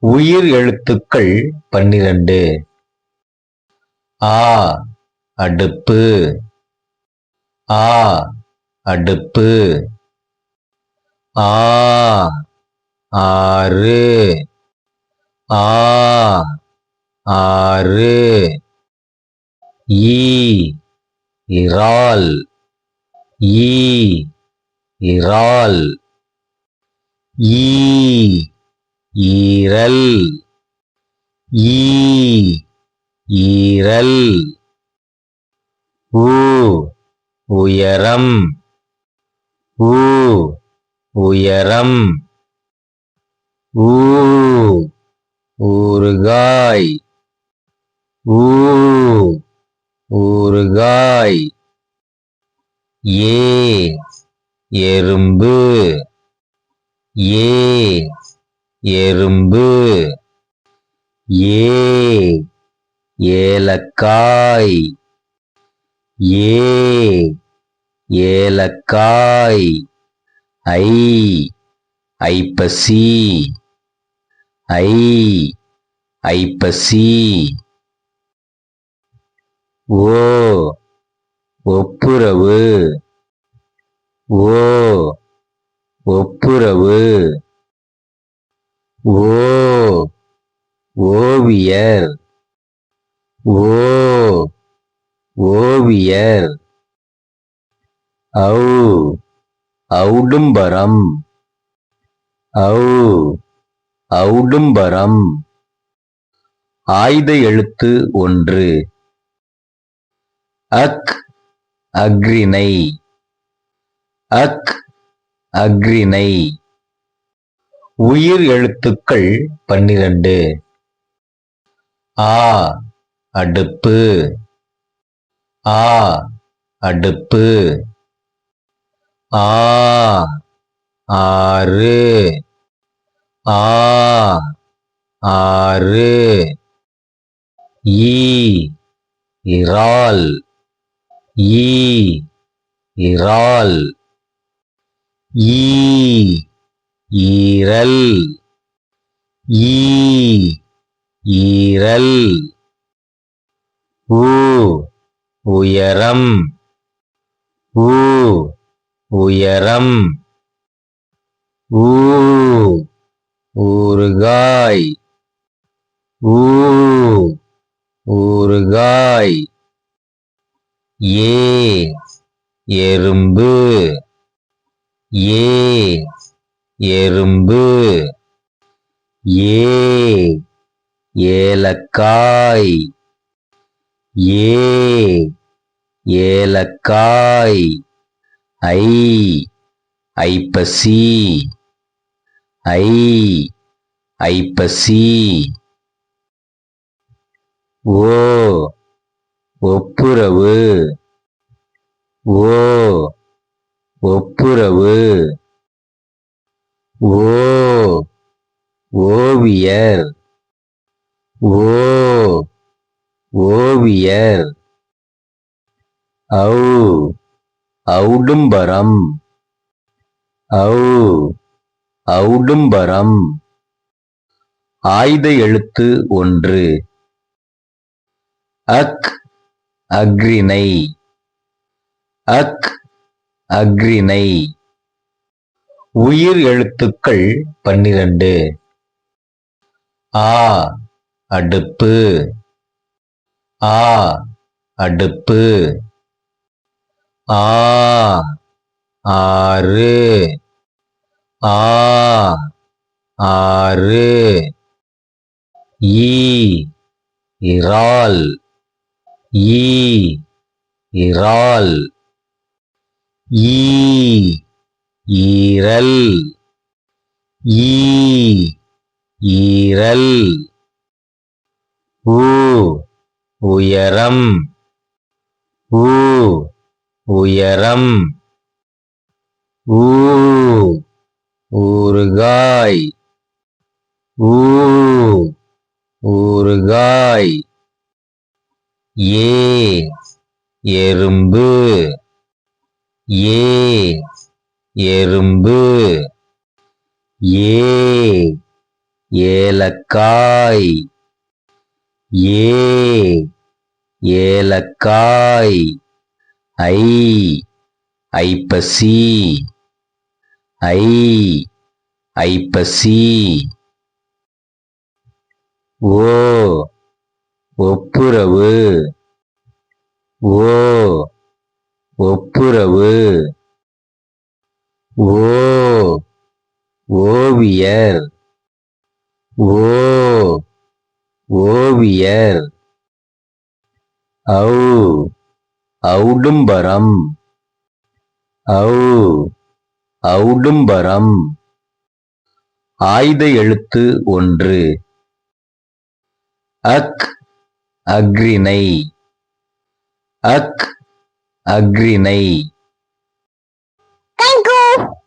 உயிர் எழுத்துக்கள் பன்னிரண்டு. ஆ அடுப்பு. ஆ அடுப்பு. ஆ ஆறு. ஆ ஆறு. ஈ இறால். ஈ இறால். ஈ ஈரல். ஈ ஈரல். ஊ உயரம். ஊ உயரம். ஊ ஊறுகாய். ஊ ஊறுகாய். ஏ எறும்பு. ஏ எறும்பு ஏ ஏலக்காய் ஏ ஏலக்காய் ஐ ஐப்பசி ஐ ஐப்பசி. ஓ ஒப்புரவு ஓ ஒப்புரவு. ஓ ஓவியர். ஓ ஓவியர். ஔ ஔடும்பரம். ஔ ஔடும்பரம். ஆயுத எழுத்து ஒன்று. அக் அக்ரிணை அக் அக்ரிணை உயிர் எழுத்துக்கள் பன்னிரண்டு. ஆ அடுப்பு. ஆ அடுப்பு. ஆ ஆறு. ஆ ஆறு. ஈ இறால். ஈ இறால். ஈ ஈரல். ஈ ஈரல். ஊ உயரம். ஊ உயரம். ஊ ஊறுகாய். ஊ ஊறுகாய். ஏ எறும்பு. ஏ எறும்பு. ஏ. ஏலக்காய். ஏ. ஏலக்காய். ஐ. ஐப்பசி. ஐ. ஐப்பசி. ஓ. ஒப்புரவு. ஓ. ஒப்புரவு ஓ ஓவியர் ஓ ஓவியர் ஔ ஔடும்பரம் ஔ ஔடும்பரம் ஆயுத எழுத்து ஒன்று. அக் அக்ரிணை அக் அக்ரிணை உயிர் எழுத்துக்கள் பன்னிரண்டு. ஆ அடுப்பு. ஆ அடுப்பு. ஆ ஆறு. ஆ ஆறு. ஈ இறால். ஈ இறால். ஈ ஈரல். ஈ ஈரல். ஊ உயரம். ஊ உயரம். ஊ ஊறுகாய். ஊ ஊறுகாய். ஏ எறும்பு. ஏ எறும்பு. ஏ ஏலக்காய். ஏ ஏலக்காய். ஐ ஐப்பசி. ஐ ஐப்பசி. ஓ ஒப்புரவு. ஓ ஒப்புரவு. ஓ ஓவியர். ஓ ஓவியர். ஔ ஔடும்பரம். ஔ ஔடும்பரம். ஆயுத எழுத்து ஒன்று. அக் அக்ரிணை அக் அக்ரிணை Thank you.